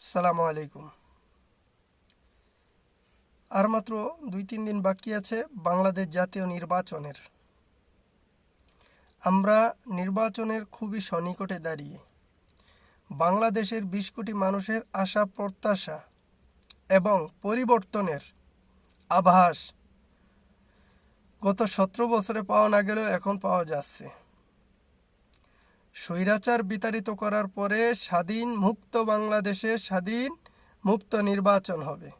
সালামু আলাইকুম। আর মাত্র দুই তিন দিন বাকি আছে বাংলাদেশ জাতীয় নির্বাচনের। আমরা নির্বাচনের খুবই সনিকটে দাঁড়িয়ে। বাংলাদেশের বিশ কোটি মানুষের আশা, প্রত্যাশা এবং পরিবর্তনের আভাস গত সতেরো বছরে পাওয়া না গেলেও এখন পাওয়া যাচ্ছে। স্বৈরাচার বিতাড়িত করার পরে স্বাধীন মুক্ত বাংলাদেশে স্বাধীন মুক্ত নির্বাচন হবে।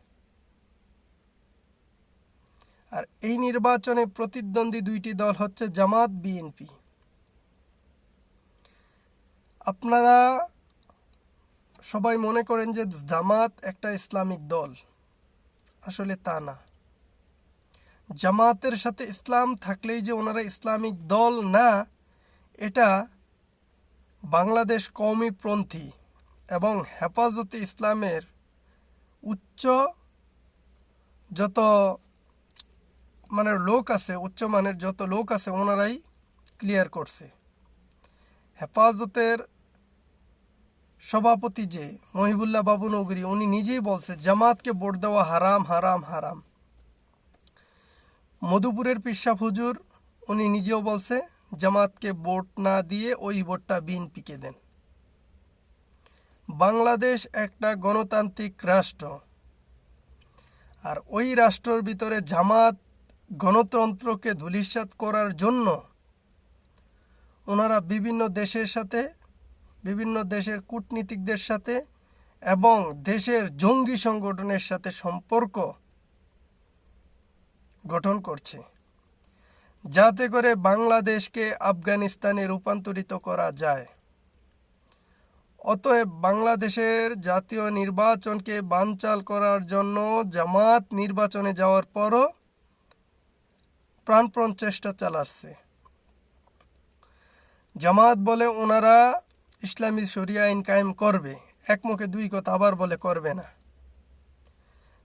আর এই নির্বাচনে প্রতিদ্বন্দ্বী দুইটি দল হচ্ছে জামাত, বিএনপি। আপনারা সবাই মনে করেন যে জামাত একটা ইসলামিক দল। আসলে তা না। জামাতের সাথে ইসলাম থাকলেই যে ওনারা ইসলামিক দল না, এটা বাংলাদেশ কওমিপন্থী এবং হেফাজতে ইসলামের উচ্চ যত মানে লোক আছে, উচ্চ মানের যত লোক আছে, ওনারাই ক্লিয়ার করছে। হেফাজতের সভাপতি যে মহিবুল্লাহ বাবু নগরী, উনি নিজেই বলছে, জামাতকে ভোট দেওয়া হারাম হারাম হারাম। মধুপুরের পিসাব হুজুর উনি নিজেও বলছে জামাতকে ভোট না দিয়ে ওই ভোটটা বিএনপিকে দেন। বাংলাদেশ একটা গণতান্ত্রিক রাষ্ট্র। আর ওই রাষ্ট্রের ভিতরে জামাত গণতন্ত্রকে ধূলিসাৎ করার জন্য ওনারা বিভিন্ন দেশের সাথে, বিভিন্ন দেশের কূটনীতিকদের সাথে এবং দেশের জঙ্গি সংগঠনের সাথে সম্পর্ক গঠন করছে। যাতে করে বাংলাদেশকে আফগানিস্তানে রূপান্তরিত করা যায়। অতএব বাংলাদেশের জাতীয় নির্বাচনকে বানচাল করার জন্য জামাত নির্বাচনে যাওয়ার পরও প্রাণপণ চেষ্টা চালাচ্ছে। জামাত বলে ওনারা ইসলামী শরিয়া আইন কায়েম করবে, একমুখে দুই কথা আবার বলে করবে না।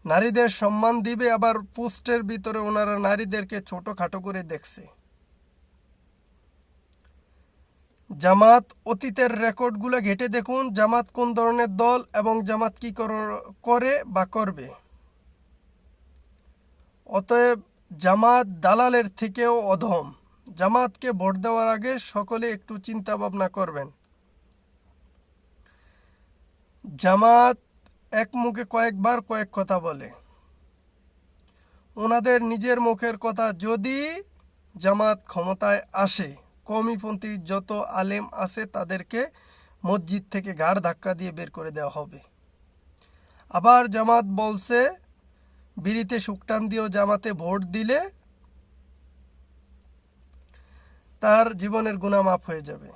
নারীদের সম্মান দিবে, আবার পোস্টের ভিতরে ওনারা নারীদেরকে ছোটখাটো করে দেখছে। জামাত অতীতের রেকর্ডগুলো ঘেটে দেখুন, জামাত কোন ধরনের দল এবং জামাত কি কর- করে বা করবে। অতএব জামাত দালালের থেকেও অধম। জামাতকে ভোট দেওয়ার আগে সকলে একটু চিন্তা ভাবনা করবেন। জামাত এক মুখে কয়েকবার কয়েক কথা বলে। ওনাদের নিজের মুখের কথা যদি জামাত ক্ষমতায় আসে কৌমিপন্থীর যত আলেম আছে তাদেরকে মসজিদ থেকে ঘাড় ধাক্কা দিয়ে বের করে দেওয়া হবে। আবার জামাত বলছে, বিড়িতে শুকটান দিয়েও জামাতে ভোট দিলে তার জীবনের গুণা মাফ হয়ে যাবে।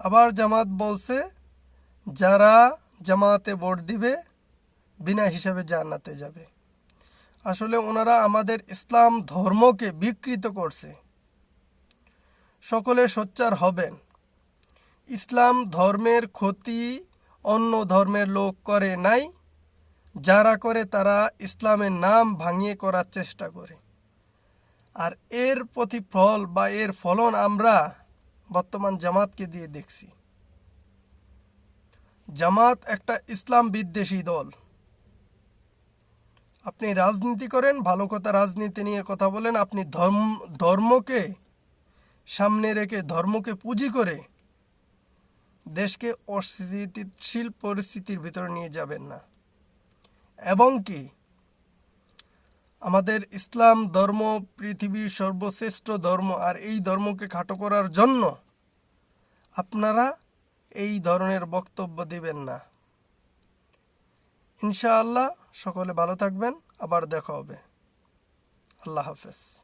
আবার জামাত বলছে, যারা জামাতে ভোট দিবে, বিনা হিসাবে জান্নাতে যাবে। আসলে ওনারা আমাদের ইসলাম ধর্মকে বিকৃত করছে। সকলে সোচ্চার হবেন। ইসলাম ধর্মের ক্ষতি অন্য ধর্মের লোক করে নাই, যারা করে তারা ইসলামের নাম ভাঙিয়ে করার চেষ্টা করে। আর এর প্রতিফল বা এর ফলন আমরা বর্তমান জামাতকে দিয়ে দেখছি। জামাত একটা ইসলাম বিদ্বেষী দল। আপনি রাজনীতি করেন, ভালো কথা রাজনীতি নিয়ে কথা বলেন, আপনি ধর্ম, ধর্মকে সামনে রেখে, ধর্মকে পুঁজি করে দেশকে অস্থিতিশীল পরিস্থিতির ভিতরে নিয়ে যাবেন না। এবং কি, আমাদের ইসলাম ধর্ম পৃথিবীর সর্বশ্রেষ্ঠ ধর্ম, আর এই ধর্মকে খাটো করার জন্য আপনারা এই ধরনের বক্তব্য দিবেন না। ইনশাআল্লাহ সকলে ভালো থাকবেন আবার দেখা হবে। আল্লাহ হাফেজ।